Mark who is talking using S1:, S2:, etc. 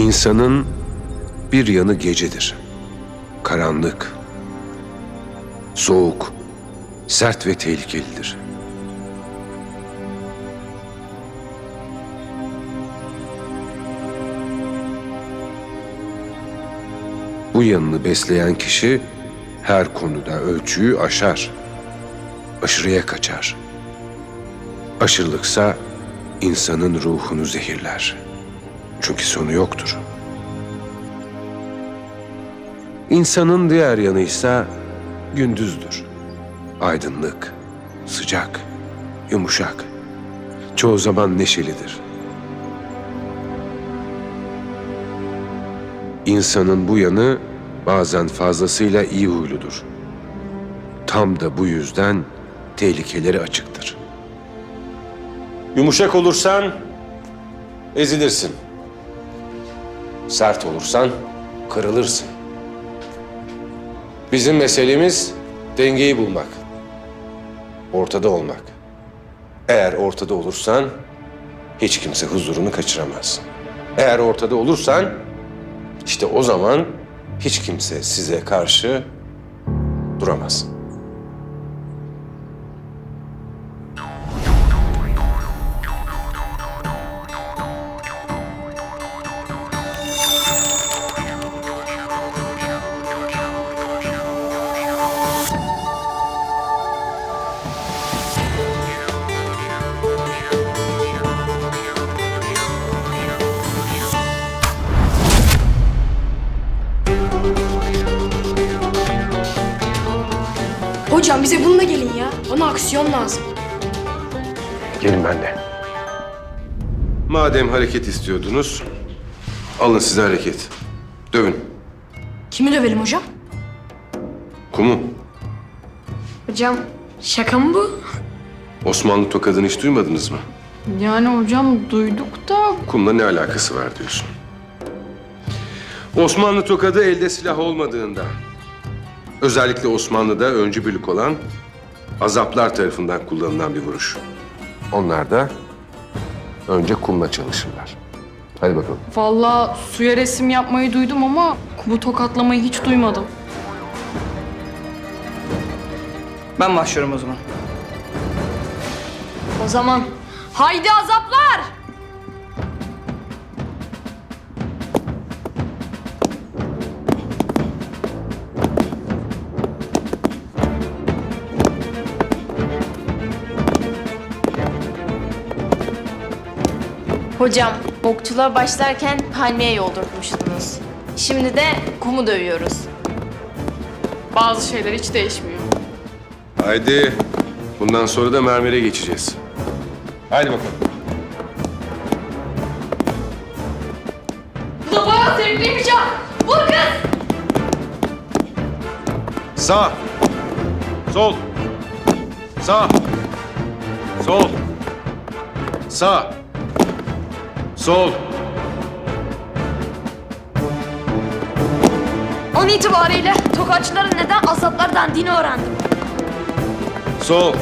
S1: İnsanın bir yanı gecedir. Karanlık, soğuk, sert ve tehlikelidir. Bu yanını besleyen kişi her konuda ölçüyü aşar. Aşırıya kaçar. Aşırılıksa insanın ruhunu zehirler. Çünkü sonu yoktur. İnsanın diğer yanı ise gündüzdür. Aydınlık, sıcak, yumuşak. Çoğu zaman neşelidir. İnsanın bu yanı bazen fazlasıyla iyi huyludur. Tam da bu yüzden tehlikeleri açıktır.
S2: Yumuşak olursan ezilirsin. Sert olursan kırılırsın. Bizim meselemiz dengeyi bulmak. Ortada olmak. Eğer ortada olursan hiç kimse huzurunu kaçıramaz. Eğer ortada olursan işte o zaman hiç kimse size karşı duramaz.
S3: Hocam bize bununla gelin ya. Bana aksiyon lazım.
S1: Gelin benimle. Madem hareket istiyordunuz, alın size hareket. Dövün.
S3: Kimi dövelim hocam?
S1: Kumu.
S3: Hocam şaka mı bu?
S1: Osmanlı tokadını hiç duymadınız mı?
S4: Yani hocam duyduk da
S1: Kumla ne alakası var diyorsun. Osmanlı tokadı elde silah olmadığında, özellikle Osmanlı'da öncü bölük olan azaplar tarafından kullanılan bir vuruş. Onlar da önce kumla çalışırlar. Hadi bakalım.
S4: vallahi suya resim yapmayı duydum ama kumu tokatlamayı hiç duymadım.
S5: Ben başlıyorum o zaman.
S3: O zaman haydi azaplar!
S6: Hocam, okçuluğa başlarken palmiye yoldurtmuştunuz. Şimdi de kumu dövüyoruz.
S4: Bazı şeyler hiç değişmiyor.
S1: Haydi. Bundan sonra da mermere geçeceğiz. Haydi bakalım.
S3: Bu da bayağı zevkliymiş ha. Vur kız!
S1: Sağ. Sol. Sağ. Sol. Sağ. Sol.
S3: An itibariyle tokatçıların neden azaplar dendiğini öğrendim.
S1: Sol.